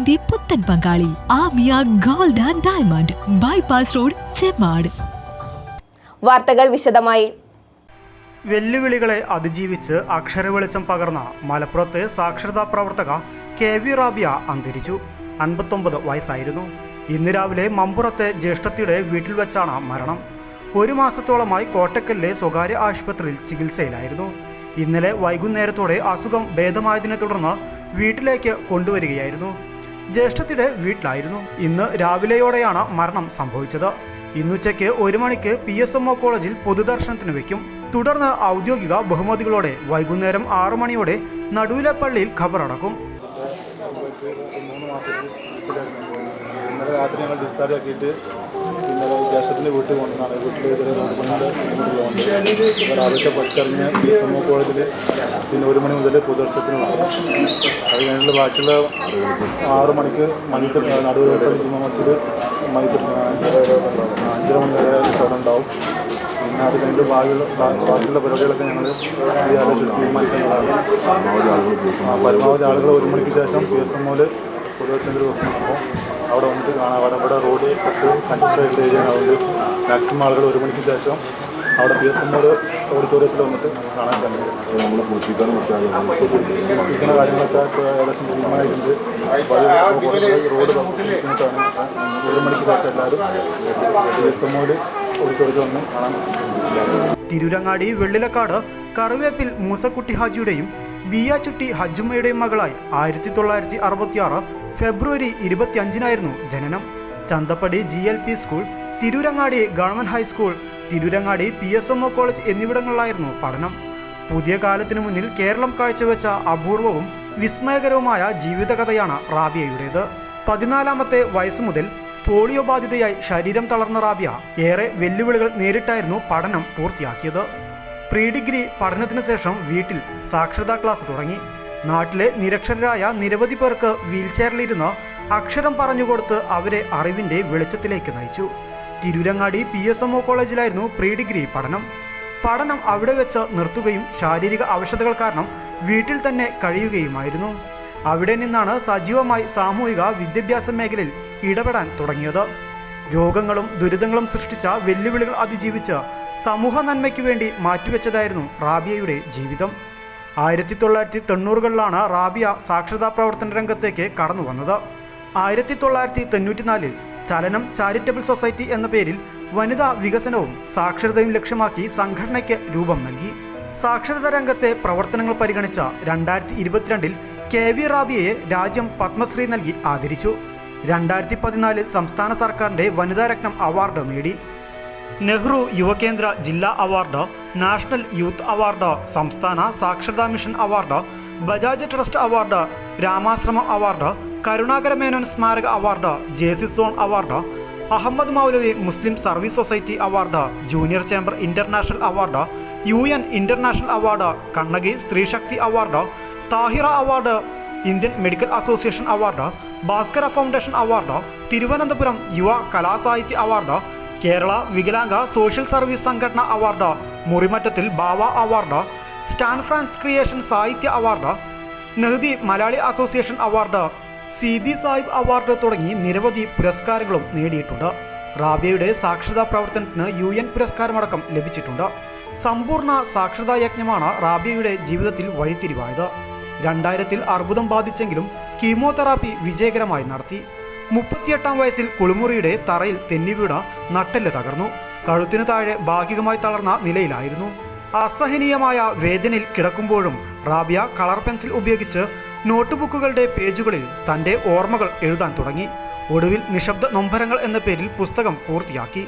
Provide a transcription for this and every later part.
വിവാഹത്തിന്റെ പുത്തൻ പങ്കാളി Amiya gold and diamond bypass road Chemmad വാർത്തകൾ വിശദമായി. വെല്ലുവിളികളെ അതിജീവിച്ച് അക്ഷരവെളിച്ചം പകർന്ന മലപ്പുറത്തെ സാക്ഷരതാ പ്രവർത്തക കെ വി റാബിയ അന്തരിച്ചു. അൻപത്തൊമ്പത് വയസ്സായിരുന്നു. ഇന്ന് രാവിലെ മമ്പുറത്തെ ജ്യേഷ്ഠത്തിയുടെ വീട്ടിൽ വെച്ചാണ് മരണം. ഒരു മാസത്തോളമായി കോട്ടക്കലിലെ സ്വകാര്യ ആശുപത്രിയിൽ ചികിത്സയിലായിരുന്നു. ഇന്നലെ വൈകുന്നേരത്തോടെ അസുഖം ഭേദമായതിനെ തുടർന്ന് വീട്ടിലേക്ക് കൊണ്ടുവരികയായിരുന്നു. ജ്യേഷ്ഠത്തിയുടെ വീട്ടിലായിരുന്നു. ഇന്ന് രാവിലെയോടെയാണ് മരണം സംഭവിച്ചത്. ഇന്നുച്ചയ്ക്ക് ഒരു മണിക്ക് പി എസ് എം ഒ കോളേജിൽ പൊതുദർശനത്തിന് വയ്ക്കും തുടർന്ന് ഔദ്യോഗിക ബഹുമതികളോടെ വൈകുന്നേരം ആറു മണിയോടെ നടുവിലെ പള്ളിയിൽ ഖബറടക്കും. ഇന്നലെ രാത്രി ഞങ്ങൾ ഡിസ്ചാർജ് ആക്കിയിട്ട് ജ്യേഷ്ഠത്തിന്റെ വീട്ടിൽ കൊണ്ടുവന്നാണ് വീട്ടിൽ പഠിച്ചറിഞ്ഞ് ബി എസ് എം ഒ കോളേജിൽ പിന്നെ ഒരു മണി മുതൽ പൊതുദർശനത്തിന് അത് കഴിഞ്ഞിട്ട് ബാക്കിയുള്ള ആറ് മണിക്ക് മണിത്ത് നടുവിലോട്ട് ജുമാ മസ്ജിദ് മൈത്ത് അഞ്ചര മണി വരെ അവിടെ ഉണ്ടാവും. പിന്നെ അത് കഴിഞ്ഞിട്ട് ബാക്കിയുള്ള ബാക്കിയുള്ള പരിപാടികളൊക്കെ ഞങ്ങൾ തീരുമാനിക്കുന്നതാണ് പരമാവധി ആളുകൾ ഒരു മണിക്ക് ശേഷം പി എസ് എം ഒയിൽ പൊതുദർശനത്തിൽ അപ്പോൾ അവിടെ വന്നിട്ട് കാണാം. അവിടെ അവിടെ റോഡ് കുറച്ച് കൺസ്ട്രക്ട് ഏരിയ അതുകൊണ്ട് മാക്സിമം ആളുകൾ ഒരു മണിക്ക് ശേഷം അവിടെ പി എസ് എം ഒരു ഓഡിറ്റോറിയത്തിൽ വന്നിട്ട് കാണാൻ സാധിക്കും കുളിപ്പിക്കുന്ന കാര്യങ്ങളൊക്കെ ഏകദേശം അത് റോഡ് ബുദ്ധിമുട്ടാണ് ഒരു മണിക്ക് ശേഷം എല്ലാവരും പി എസ് എം ഒയിൽ ഓഡിറ്റോറിയത്തിൽ വന്ന് കാണാൻ തിരുരങ്ങാടി വെള്ളിലക്കാട് കറുവേപ്പിൽ മൂസക്കുട്ടി ഹാജിയുടെയും ബിയാച്ചുട്ടി ഹജ്ജുമ്മയുടെയും മകളായി ആയിരത്തി തൊള്ളായിരത്തി അറുപത്തിയാറ് ഫെബ്രുവരി ഇരുപത്തിയഞ്ചിനായിരുന്നു ജനനം. Chanthappadi G L P school Tirurangadi government high school Tirurangadi P S M O college എന്നിവിടങ്ങളിലായിരുന്നു പഠനം. പുതിയ കാലത്തിനു മുന്നിൽ കേരളം കാഴ്ചവെച്ച അപൂർവവും വിസ്മയകരവുമായ ജീവിതകഥയാണ് റാബിയയുടേത്. പതിനാലാമത്തെ വയസ്സ് മുതൽ പോളിയോ ബാധിതയായി ശരീരം തളർന്ന റാബിയ ഏറെ വെല്ലുവിളികൾ നേരിട്ടായിരുന്നു പഠനം പൂർത്തിയാക്കിയത്. പ്രീ ഡിഗ്രി പഠനത്തിന് ശേഷം വീട്ടിൽ സാക്ഷരതാ ക്ലാസ് തുടങ്ങി. നാട്ടിലെ നിരക്ഷരരായ നിരവധി പേർക്ക് വീൽചെയറിലിരുന്ന് അക്ഷരം പറഞ്ഞുകൊടുത്ത് അവരെ അറിവിന്റെ വെളിച്ചത്തിലേക്ക് നയിച്ചു. Tirurangadi P S M O കോളേജിലായിരുന്നു pre degree പഠനം. പഠനം അവിടെ വെച്ച് നിർത്തുകയും ശാരീരിക അവശതകൾ കാരണം വീട്ടിൽ തന്നെ കഴിയുകയുമായിരുന്നു. അവിടെ നിന്നാണ് സജീവമായി സാമൂഹിക വിദ്യാഭ്യാസ മേഖലയിൽ ഇടപെടാൻ തുടങ്ങിയത്. രോഗങ്ങളും ദുരിതങ്ങളും സൃഷ്ടിച്ച വെല്ലുവിളികൾ അതിജീവിച്ച് സമൂഹ നന്മയ്ക്ക് വേണ്ടി മാറ്റിവെച്ചതായിരുന്നു റാബിയയുടെ ജീവിതം. ആയിരത്തി തൊള്ളായിരത്തി തൊണ്ണൂറുകളിലാണ് റാബിയ സാക്ഷരതാ പ്രവർത്തന രംഗത്തേക്ക് കടന്നു വന്നത്. ആയിരത്തി തൊള്ളായിരത്തി തൊണ്ണൂറ്റിനാലിൽ ചലനം ചാരിറ്റബിൾ സൊസൈറ്റി എന്ന പേരിൽ വനിതാ വികസനവും സാക്ഷരതയും ലക്ഷ്യമാക്കി സംഘടനയ്ക്ക് രൂപം നൽകി. സാക്ഷരതാ രംഗത്തെ പ്രവർത്തനങ്ങൾ പരിഗണിച്ച രണ്ടായിരത്തി ഇരുപത്തിരണ്ടിൽ കെ വി റാബിയയെ രാജ്യം പത്മശ്രീ നൽകി ആദരിച്ചു. രണ്ടായിരത്തി പതിനാലിൽ സംസ്ഥാന സർക്കാരിന്റെ വനിതാരത്നം അവാർഡ് നേടി. നെഹ്റു യുവകേന്ദ്ര ജില്ലാ അവാർഡ് നാഷണൽ യൂത്ത് അവാർഡ് സംസ്ഥാന സാക്ഷരതാ mission award Bajaj trust award Ramashrama award Karunakara Menon സ്മാരക award J C zone award Ahammad Moulavi Muslim service society award junior chamber international award U N international award Kannaki സ്ത്രീശക്തി award Thahira award Indian medical association award Bhaskara foundation award Thiruvananthapuram യുവ കലാസാഹിത്യ award Kerala വികലാംഗ social service സംഘടന award Murimattathil Bava award Stan France creation സാഹിത്യ award നെഹ്ദി Malayali association award Seethi Sahib award തുടങ്ങി നിരവധി പുരസ്കാരങ്ങളും നേടിയിട്ടുണ്ട്. റാബിയയുടെ സാക്ഷരതാ പ്രവർത്തനത്തിന് യു എൻ പുരസ്കാരമടക്കം ലഭിച്ചിട്ടുണ്ട്. സമ്പൂർണ സാക്ഷരതാ യജ്ഞമാണ് റാബിയയുടെ ജീവിതത്തിൽ വഴിത്തിരിവായത്. രണ്ടായിരത്തിൽ അർബുദം ബാധിച്ചെങ്കിലും കീമോതെറാപ്പി വിജയകരമായി നടത്തി. മുപ്പത്തിയെട്ടാം വയസ്സിൽ കുളിമുറിയുടെ തറയിൽ തെന്നിവീണ നട്ടെല്ല് തകർന്നു. കഴുത്തിനു താഴെ ഭാഗികമായി തളർന്ന നിലയിലായിരുന്നു. അസഹനീയമായ വേദനയിൽ കിടക്കുമ്പോഴും റാബിയ കളർ പെൻസിൽ ഉപയോഗിച്ച് നോട്ട്ബുക്കുകളുടെ പേജുകളിൽ തന്റെ ഓർമ്മകൾ എഴുതാൻ തുടങ്ങി. ഒടുവിൽ നിശബ്ദ നൊമ്പരങ്ങൾ എന്ന പേരിൽ പുസ്തകം പൂർത്തിയാക്കി.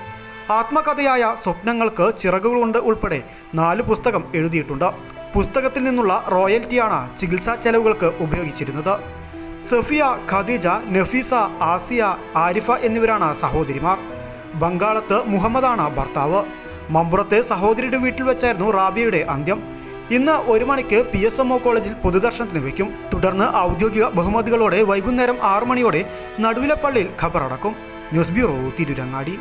ആത്മകഥയായ സ്വപ്നങ്ങൾക്ക് ചിറകുകളുണ്ട് ഉൾപ്പെടെ നാല് പുസ്തകം എഴുതിയിട്ടുണ്ട്. പുസ്തകത്തിൽ നിന്നുള്ള റോയൽറ്റിയാണ് ചികിത്സാ ചെലവുകൾക്ക് ഉപയോഗിച്ചിരുന്നത്. സഫിയ ഖദീജ നഫീസ ആസിയ ആരിഫ എന്നിവരാണ് സഹോദരിമാർ. ബംഗാളത്ത് മുഹമ്മദാണ് ഭർത്താവ്. മമ്പുറത്തെ സഹോദരിയുടെ വീട്ടിൽ വെച്ചായിരുന്നു റാബിയയുടെ അന്ത്യം. ഇന്ന് ഒരു മണിക്ക് പി എസ് എം ഒ കോളേജിൽ പൊതുദർശനത്തിന് വയ്ക്കും. തുടർന്ന് ഔദ്യോഗിക ബഹുമതികളോടെ വൈകുന്നേരം ആറു മണിയോടെ നടുവിലപ്പള്ളിയിൽ ഖബറടക്കും. News bureau Tirurangadi.